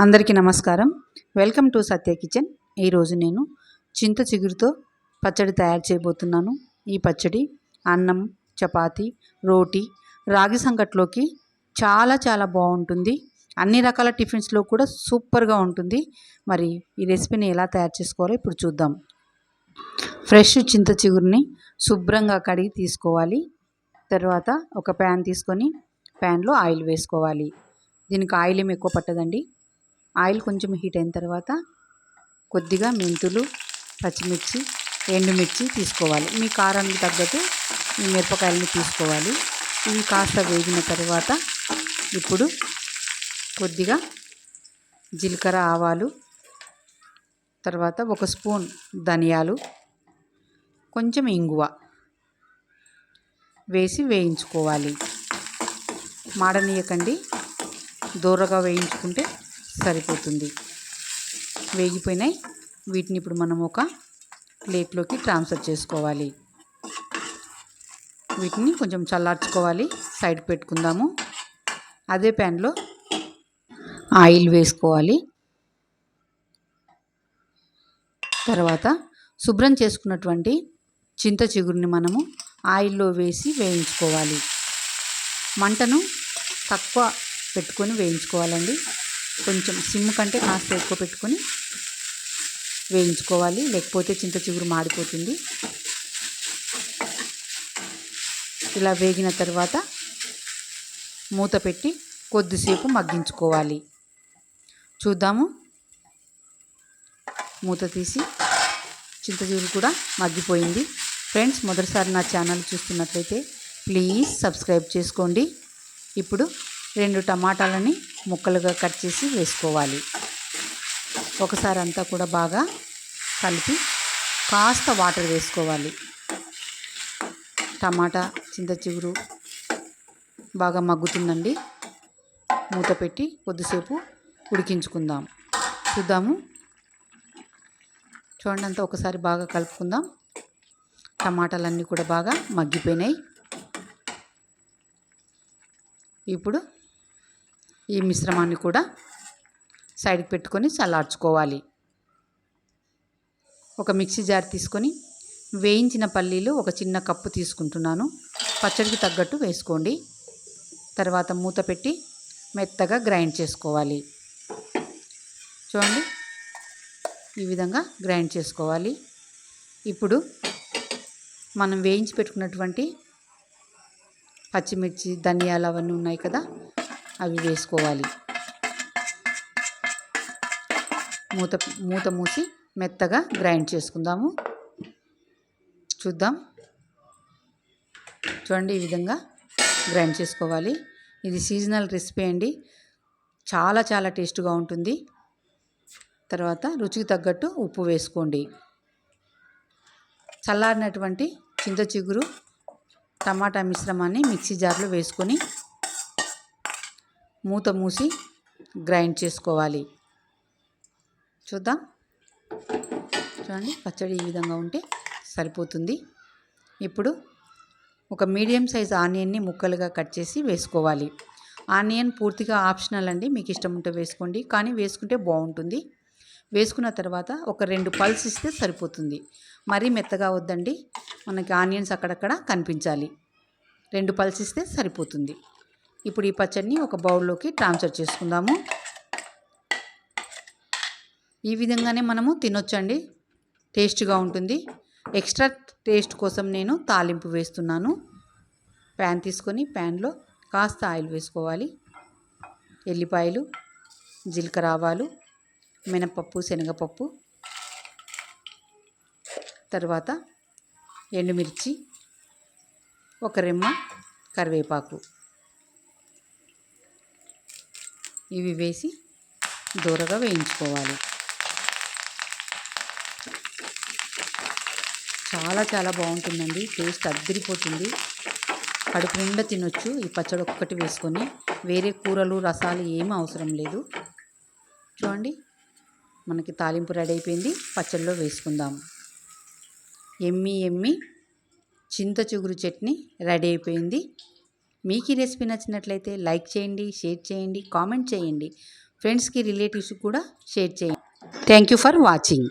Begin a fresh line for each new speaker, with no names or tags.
అందరికీ నమస్కారం. Welcome to Satya kitchen. ఈరోజు నేను చింత చిగురుతో పచ్చడి తయారు చేయబోతున్నాను. ఈ పచ్చడి అన్నం చపాతి రోటీ రాగి సంకట్లోకి చాలా చాలా బాగుంటుంది. అన్ని రకాల టిఫిన్స్లో కూడా సూపర్గా ఉంటుంది. మరి ఈ రెసిపీని ఎలా తయారు చేసుకోవాలో ఇప్పుడు చూద్దాం. ఫ్రెష్ చింత చిగురిని శుభ్రంగా కడిగి తీసుకోవాలి. తర్వాత ఒక ప్యాన్ తీసుకొని ప్యాన్లో ఆయిల్ వేసుకోవాలి. దీనికి ఆయిల్ ఏమి ఎక్కువ పట్టదండి. ఆయిల్ కొంచెం హీట్ అయిన తర్వాత కొద్దిగా మెంతులు పచ్చిమిర్చి ఎండుమిర్చి తీసుకోవాలి. మీ కారానికి తగ్గట్టు ఈ మిరపకాయలని తీసుకోవాలి. ఇవి కాస్త వేగిన తర్వాత ఇప్పుడు కొద్దిగా జీలకర్ర ఆవాలు తర్వాత ఒక స్పూన్ ధనియాలు కొంచెం ఇంగువ వేసి వేయించుకోవాలి. మాడనీయకండి. దూరగా వేయించుకుంటే సరిపోతుంది. వేగిపోయినాయి. వీటిని ఇప్పుడు మనం ఒక ప్లేట్లోకి ట్రాన్స్ఫర్ చేసుకోవాలి. వీటిని కొంచెం చల్లార్చుకోవాలి. సైడ్ పెట్టుకుందాము. అదే ప్యాన్లో ఆయిల్ వేసుకోవాలి. తర్వాత శుభ్రం చేసుకున్నటువంటి చింత చిగురిని మనము ఆయిల్లో వేసి వేయించుకోవాలి. మంటను తక్కువ పెట్టుకొని వేయించుకోవాలండి. కొంచెం సిమ్ కంటే కాస్త ఎక్కువ పెట్టుకొని వేయించుకోవాలి. లేకపోతే చింత చిగురు మాడిపోతుంది. ఇలా వేగిన తర్వాత మూత పెట్టి కొద్దిసేపు మగ్గించుకోవాలి. చూద్దాము. మూత తీసి చింతచూరు కూడా మగ్గిపోయింది. ఫ్రెండ్స్ మొదటిసారి నా ఛానల్ చూస్తున్నట్లయితే ప్లీజ్ సబ్స్క్రైబ్ చేసుకోండి. ఇప్పుడు రెండు టమాటాలని ముక్కలుగా కట్ చేసి వేసుకోవాలి. ఒకసారి అంతా కూడా బాగా కలిపి కాస్త వాటర్ వేసుకోవాలి. టమాటా చింత చిగురు బాగా మగ్గుతుందండి. మూత పెట్టి కొద్దిసేపు ఉడికించుకుందాం. చూద్దాము. చూడండి అంతా ఒకసారి బాగా కలుపుకుందాం. టమాటాలన్నీ కూడా బాగా మగ్గిపోయినాయి. ఇప్పుడు ఈ మిశ్రమాన్ని కూడా సైడ్కి పెట్టుకొని చల్లార్చుకోవాలి. ఒక మిక్సీ జార్ తీసుకొని వేయించిన పల్లీలు ఒక చిన్న కప్పు తీసుకుంటున్నాను. పచ్చడికి తగ్గట్టు వేసుకోండి. తర్వాత మూత పెట్టి మెత్తగా గ్రైండ్ చేసుకోవాలి. చూడండి. ఈ విధంగా గ్రైండ్ చేసుకోవాలి. ఇప్పుడు మనం వేయించి పెట్టుకున్నటువంటి పచ్చిమిర్చి ధనియాలు అవన్నీ ఉన్నాయి కదా అవి వేసుకోవాలి. మూత మూత మూసి మెత్తగా గ్రైండ్ చేసుకుందాము. చూద్దాం. చూడండి ఈ విధంగా గ్రైండ్ చేసుకోవాలి. ఇది సీజనల్ రెసిపీ అండి. చాలా చాలా టేస్ట్గా ఉంటుంది. తర్వాత రుచికి తగ్గట్టు ఉప్పు వేసుకోండి. చల్లారినటువంటి చింత చిగురు టమాటా మిశ్రమాన్ని మిక్సీ జార్లో వేసుకొని మూత మూసి గ్రైండ్ చేసుకోవాలి. చూద్దాం. చూడండి పచ్చడి ఈ విధంగా ఉంటే సరిపోతుంది. ఇప్పుడు ఒక మీడియం సైజ్ ఆనియన్ని ముక్కలుగా కట్ చేసి వేసుకోవాలి. ఆనియన్ పూర్తిగా ఆప్షనల్ అండి మీకు ఇష్టం ఉంటే వేసుకోండి. కానీ వేసుకుంటే బాగుంటుంది. వేసుకున్న తర్వాత ఒక రెండు పల్స్ ఇస్తే సరిపోతుంది. మరీ మెత్తగా వద్దండి మనకి ఆనియన్స్ అక్కడక్కడ కనిపించాలి. రెండు పల్స్ ఇస్తే సరిపోతుంది. ఇప్పుడు ఈ పచ్చడిని ఒక బౌల్లోకి ట్రాన్స్ఫర్ చేసుకుందాము. ఈ విధంగానే మనము తినొచ్చండి. టేస్ట్గా ఉంటుంది. ఎక్స్ట్రా టేస్ట్ కోసం నేను తాలింపు వేస్తున్నాను. ప్యాన్ తీసుకొని ప్యాన్లో కాస్త ఆయిల్ వేసుకోవాలి. ఎల్లిపాయలు జీలకర్ర ఆవాలు మినపప్పు శనగపప్పు తర్వాత ఎండుమిర్చి ఒక రెమ్మ కరివేపాకు. ఇవి వేసి దూరగా వేయించుకోవాలి. చాలా చాలా బాగుంటుందండి. టేస్ట్ అద్దరిపోతుంది. కడుపు నిండా తినొచ్చు. ఈ పచ్చడి ఒక్కటి వేసుకొని వేరే కూరలు రసాలు ఏమీ అవసరం లేదు. చూడండి. మనకి తాలింపు రెడీ అయిపోయింది. పచ్చడిలో వేసుకుందాం. ఎమ్మి ఎమ్మి చింత చిగురు చట్నీ రెడీ అయిపోయింది. మీకు ఈ రెసిపీ నచ్చినట్లయితే లైక్ చేయండి షేర్ చేయండి కామెంట్ చేయండి. ఫ్రెండ్స్కి రిలేటివ్స్కి కూడా షేర్ చేయండి. Thank you for watching.